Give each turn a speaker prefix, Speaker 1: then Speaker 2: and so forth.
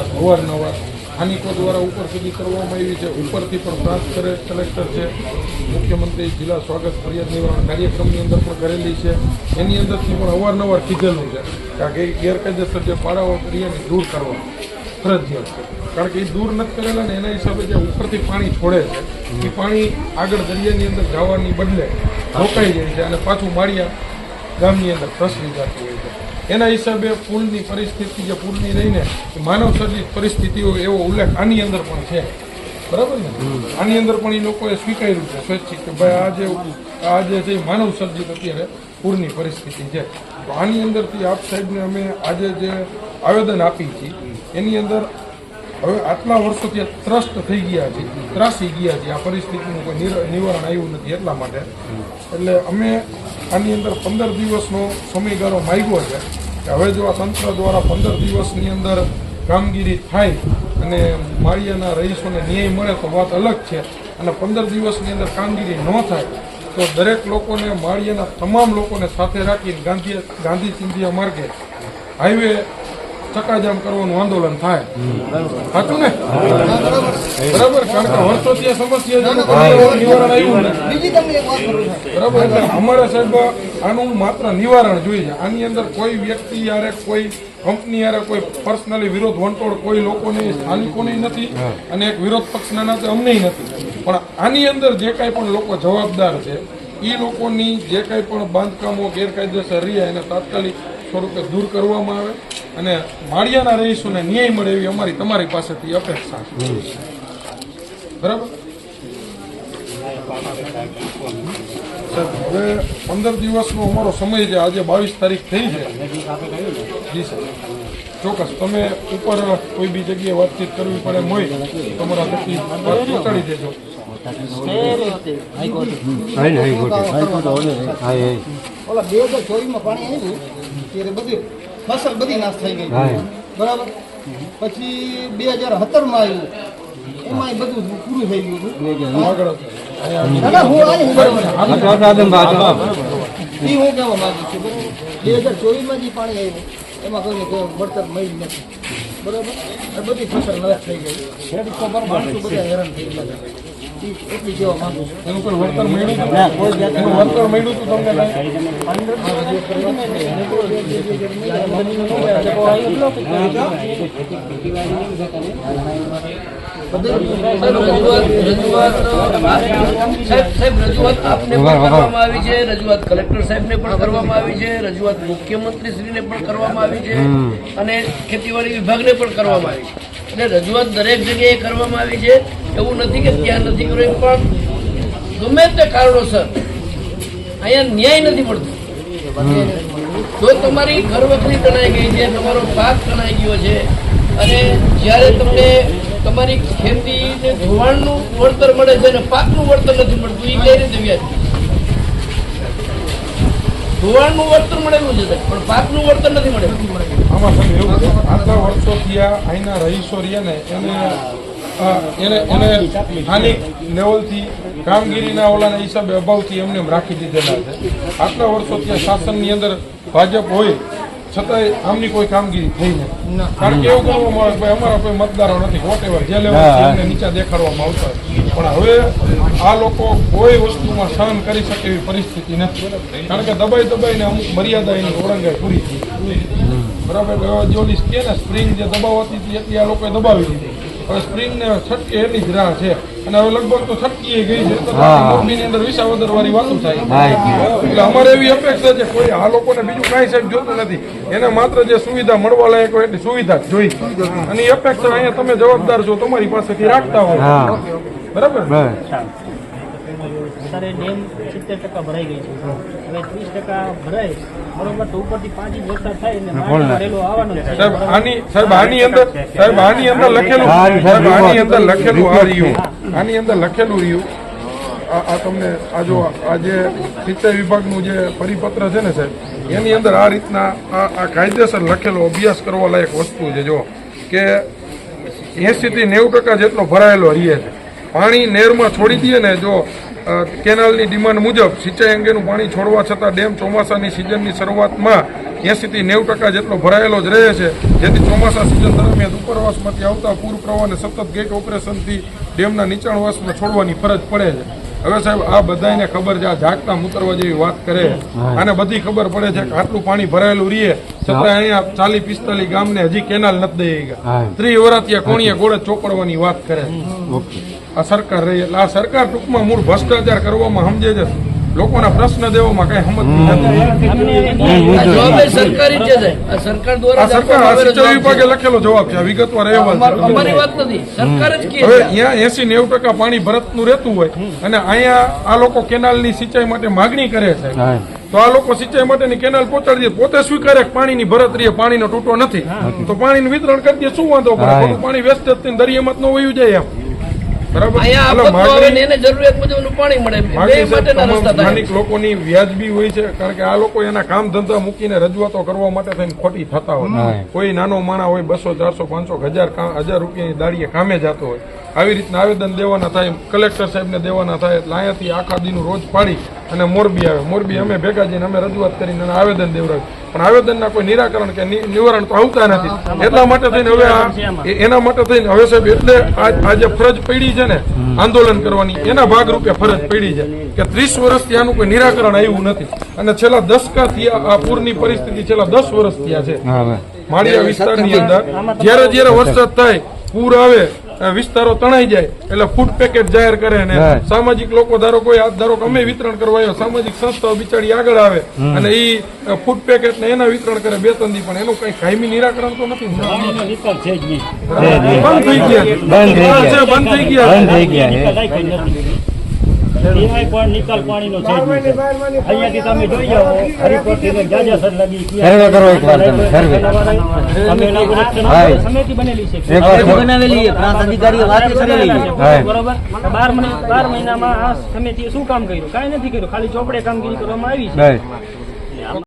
Speaker 1: અવારનવાર સ્થાનિકો દ્વારા ઉપર સુધી કરવામાં આવી છે. ઉપરથી પણ પ્રાપ્ત કરે કલેક્ટર છે. મુખ્યમંત્રી જિલ્લા સ્વાગત ફરિયાદ નિવારણ કાર્યક્રમની અંદર પણ કરેલી છે. એની અંદરથી પણ અવારનવાર કીધેલું છે કે આ ગેરકાયદેસર જે પાડાઓ કરીએ દૂર કરવા. ફરજિયાત. છે કારણ કે એ દૂર નથી કરેલા ને એના હિસાબે જે ઉપરથી પાણી છોડે છે, એ પાણી આગળ દરિયાની અંદર જવાની બદલે રોકાઈ જાય છે અને પાછું માળિયા ગામની અંદર પ્રસરી જતું હોય છે. એના હિસાબે પુલની પરિસ્થિતિ જે પુલની રહીને એ માનવ સર્જિત પરિસ્થિતિઓ એવો ઉલ્લેખ આની અંદર પણ છે. બરાબર ને? આની અંદર પણ એ લોકોએ સ્વીકાર્યું છે સ્વૈચ્છિક કે ભાઈ આ જે આ જે છે માનવ સર્જિત અત્યારે પૂરની પરિસ્થિતિ છે. તો આની અંદરથી આપ સાહેબને અમે આજે જે આવેદન આપી છીએ એની અંદર હવે આટલા વર્ષોથી ત્રસ્ત થઈ ગયા છે ત્રાસી ગયા છે. આ પરિસ્થિતિનું કોઈ નિવારણ આવ્યું નથી એટલા માટે. એટલે અમે આની અંદર પંદર દિવસનો સમયગાળો માગ્યો છે કે હવે જો આ તંત્ર દ્વારા પંદર દિવસની અંદર કામગીરી થાય અને માળિયાના રહીશોને ન્યાય મળે તો વાત અલગ છે અને પંદર દિવસની અંદર કામગીરી ન થાય, તો દરેક લોકોને માળિયાના તમામ લોકોને સાથે રાખીને ગાંધી ગાંધી ચિંધિયા માર્ગે હાઈવે ચકાજામ કરવાનું આંદોલન થાય. સાચું ને? બરાબર. કારણ કે વર્ષોથી આ સમસ્યા નિવારણ આવ્યું નથી.
Speaker 2: બીજી તમને એક વાત કરું છું.
Speaker 1: બરાબર એટલે અમારે સાહેબ આનું માત્ર નિવારણ જોઈએ આની અંદર કોઈ વ્યક્તિ યારે કોઈ કંપની યારે કોઈ પર્સનલી વિરોધ વંટોળ કોઈ લોકોને સ્થાનિકોને નથી અને એક વિરોધ પક્ષના નાતે અમને નથી. પણ આની અંદર જે કાંઈ પણ લોકો જવાબદાર છે એ લોકોની જે કાંઈ પણ બાંધકામો ગેરકાયદેસર રહ્યા એને તાત્કાલિક સ્વરૂપે દૂર કરવામાં આવે અને માળિયાના રહીશોને ન્યાય મળે એવી અમારી તમારી પાસેથી અપેક્ષા છે. બરાબર? હવે પંદર દિવસનો અમારો સમય છે. આજે બાવીસ તારીખ થઈ છે. જી સર ચોક્કસ. તમે ઉપર કોઈ બી જગ્યાએ વાતચીત કરવી પડે એમ હોય તમારા પછી વાત પહોંચાડી દેજો.
Speaker 2: ઓલા બે હજાર ચોવીસમાં પાણી આવ્યું. ત્યારે બધી ફસલ બધી નાશ થઈ ગઈ. બરાબર? પછી બે હજાર સત્તરમાં આવ્યું. એમાં બધું પૂરું થઈ ગયું હતું.
Speaker 1: આગળ
Speaker 2: ના, ના, હું આની હું બરાબર. ઈ હું કહેવા માંગુ છું બરાબર બે હજાર ચોવીસમાં જે પાણી આવ્યું એમાં કોઈને કોઈ વળતર મળ્યું નથી. બરાબર? બધી ફસલ નાશ થઈ ગઈ. માણસો બધા હેરાન થઈ ગયા.
Speaker 1: તમને કાંઈ?
Speaker 3: સાહેબ ને પણ કરવામાં આવી છે રજૂઆત કલેક્ટર શ્રી પણ કરવામાં આવી છે રજૂઆત મુખ્યમંત્રી શ્રીને પણ કરવામાં આવી છે અને ખેતીવાડી વિભાગને પણ કરવામાં આવી છે. એટલે રજૂઆત દરેક જગ્યાએ કરવામાં આવી છે. એવું નથી કે ત્યાં નથી કર્યું પણ ગમે તે કારણોસર અહીંયા ન્યાય નથી મળતો. જો તમારી ઘરવખરી તણાઈ ગઈ છે, તમારો પાક તણાઈ ગયો છે, અને જ્યારે તમને તમારી ખેતીને ધોવાણનું વળતર મળે છે અને પાકનું વળતર નથી મળતું એ કઈ રીતે વ્યાજ? ધોવાણનું વળતર મળેલું છે પણ પાકનું વળતર નથી મળેલું.
Speaker 1: આમાં સાહેબ એવું આટલા વર્ષો થયા અહીંના રહીશો રહ્યા ને, એને એને એને સ્થાનિક લેવલથી કામગીરીના ઓલાના હિસાબે અભાવથી એમને એમ રાખી દીધેલા છે. આટલા વર્ષો ત્યાં શાસનની અંદર ભાજપ હોય છતાંય આમની કોઈ કામગીરી થઈ નથી. કારણ કે એવું કરવામાં આવે અમારા કોઈ મતદારો નથી. વોટેવર જે લેવલ નીચા દેખાડવામાં આવતા પણ હવે આ લોકો કોઈ વસ્તુમાં સહન કરી શકે એવી પરિસ્થિતિ નથી. કારણ કે દબાઈ દબાઈને અમુક મર્યાદા એની ઓળંગાઈ પૂરી થઈ. બરાબર? હવે જે ઓલી કે ને સ્પ્રિંગ જે દબાવતી હતી એટલી આ લોકોએ દબાવી દીધી. હવે સ્પ્રિંગ ને છટકી એટલી જ રાહ છે. અને હવે લગભગ તો છટકી ગઈ છે. કંપનીની અંદર વિસાવદર વાળી વાતો થાય. એટલે અમારે એવી અપેક્ષા છે કોઈ આ લોકોને બીજું કાંઈ સાહેબ જોતું નથી. એને માત્ર જે સુવિધા મળવા લાયક હોય એટલી સુવિધા જ જોઈ. અને એ અપેક્ષા અહીંયા તમે જવાબદાર છો તમારી પાસેથી રાખતા હોય. બરાબર?
Speaker 4: અત્યારે ડેમ સિત્તેર ટકા ભરાઈ ગઈ છે. હવે ત્રીસ ટકા ભરાય બરોબર તો ઉપરથી પાંચ ઇંચ વરસાદ થાય ને ભરેલો આવવાનો છે.
Speaker 1: સાહેબ આની સાહેબ આની અંદર સાહેબ આની અંદર લખેલું સાહેબ આની અંદર લખેલું આ રહ્યું. આની અંદર લખેલું રહ્યું. આ તમને આ જો આ જે સિંચાઈ વિભાગનું જે પરિપત્ર છે ને સાહેબ એની અંદર આ રીતના આ આ કાયદેસર લખેલો અભ્યાસ કરવા લાયક વસ્તુ છે. જો કે એસીથી નેવું ટકા જેટલો ભરાયેલો રહીએ છે. પાણી નેરમાં છોડી દઈએ ને જો કેનાલની ડિમાન્ડ મુજબ સિંચાઈ અંગેનું પાણી છોડવા છતાં ડેમ ચોમાસાની સિઝનની શરૂઆતમાં એંસીથી નેવું ટકા જેટલો ભરાયેલો જ રહે છે. જેથી ચોમાસા સિઝન દરમિયાન ઉપરવાસમાંથી આવતા પૂર પ્રવાહને સતત ગેટ ઓપરેશનથી ડેમના નીચાણવાસમાં છોડવાની ફરજ પડે છે. હવે સાહેબ આ બધાને ખબર છે આ ઝાકતા મૂતરવા જેવી વાત કરે. અને બધી ખબર પડે છે કે આટલું પાણી ભરાયેલું રહીએ છતાં અહીંયા ચાલી પિસ્તાલીસ ગામને હજી કેનાલ નથી દઈ ગયા. ત્રી કોણીએ ગોળે ચોપડવાની વાત કરે. આ સરકાર રહી. એટલે આ સરકાર ટૂંકમાં મૂળ ભ્રષ્ટાચાર કરવામાં સમજે છે. લોકોના પ્રશ્ન દેવામાં કઈ સમજ નથી.
Speaker 3: સરકારી જ છે. આ સરકાર દ્વારા
Speaker 1: સિંચાઈ વિભાગે લખેલો જવાબ છે. આ વિગતવાર અહેવાલ
Speaker 3: અમારી વાત નથી. સરકાર જ કહે
Speaker 1: હવે અહીંયા એસી નેવું ટકા પાણી ભરતનું રહેતું હોય અને અહીંયા આ લોકો કેનાલની સિંચાઈ માટે માગણી કરે છે. તો આ લોકો સિંચાઈ માટેની કેનાલ પહોંચાડી દે. પોતે સ્વીકારે કે પાણીની ભરત રહી પાણીનો તૂટો નથી. તો પાણીનું વિતરણ કરી દે. શું વાંધો? પડે પાણી વેસ્ટ દરિયામાં ન વયું જાય એમ. લોકોની વ્યાજબી હોય છે કારણ કે આ લોકો એના કામ ધંધા મૂકીને રજૂઆતો કરવા માટે થઈને ખોટી થતા હોય. કોઈ નાનો માણા હોય બસો ચારસો પાંચસો હજાર હજાર રૂપિયાની દાડીએ કામે જતો હોય. આવી રીતના આવેદન દેવાના થાય કલેક્ટર સાહેબને દેવાના થાય એટલે અહીંયાથી આખા દીનું રોજ પાડી અને મોરબી આવે. મોરબી અમે ભેગા જઈને અમે રજૂઆત કરીને આવેદન દેવડાવ્યું પણ આવેદનના કોઈ નિરાકરણ કે નિવારણ તો આવતા નથી. એટલા માટે થઈને હવે એના માટે થઈને હવે સાહેબ એટલે આ જે ફરજ પડી છે ને આંદોલન કરવાની એના ભાગરૂપે ફરજ પડી છે કે ત્રીસ વર્ષથી આનું કોઈ નિરાકરણ આવ્યું નથી. અને છેલ્લા દસકાથી આ આ પૂરની પરિસ્થિતિ છેલ્લા દસ વર્ષ થયા છે. માળિયા વિસ્તારની અંદર. જ્યારે જ્યારે વરસાદ થાય પૂર આવે વિસ્તારો તણાઈ જાય. એટલે ફૂડ પેકેટ જાહેર કરે ને સામાજિક લોકો ધારો કોઈ હાથ ધારો કે અમે વિતરણ કરવા આવ્યો સામાજિક સંસ્થાઓ બિચારી આગળ આવે અને એ ફૂડ પેકેટ ને એના વિતરણ કરે બે ત્રણ પણ એનું કઈ કાયમી નિરાકરણ તો નથી બંધ થઈ ગયા. બંધ થઈ ગયા.
Speaker 4: પણ નિકાલ પાણીનો છે. અહીંયાથી તમે જોઈ જાઓ હરિપુરથી જાજાસર લગી
Speaker 5: સર્વે કરો એક તમે, સર્વે.
Speaker 4: અમે ઇનાગ્રેશન સમિતિ બનેલી છે.
Speaker 5: એક
Speaker 6: બનાવેલી છે. પ્રાંત અધિકારીઓ વાત કરેલી છે.
Speaker 4: બરોબર? બાર મહિના બાર મહિનામાં આ સમિતિએ શું કામ કર્યું? કાંઈ નથી કર્યું. ખાલી ચોપડે કામગીરી કરવામાં આવી છે.